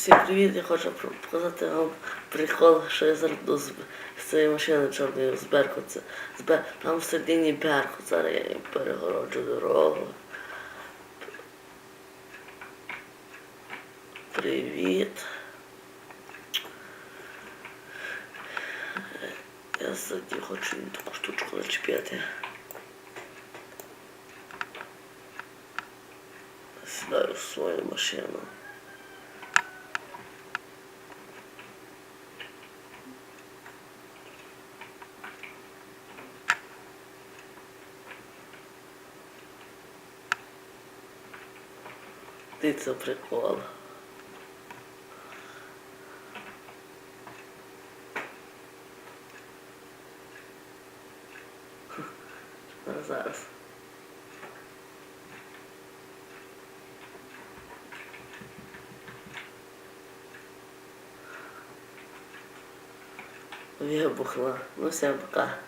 Всім привіт, я хочу показати вам прикол, що я зараз з, з цієї машини чорної з Беркут. Це, з Бер... Там всередині Беркут, зараз я їм перегороджу дорогу. Привіт. Я сьогодні хочу таку штучку зачепити. Сідаю в свою машину. Ти це прикол. А зараз. Вибухла. Ну все, пока.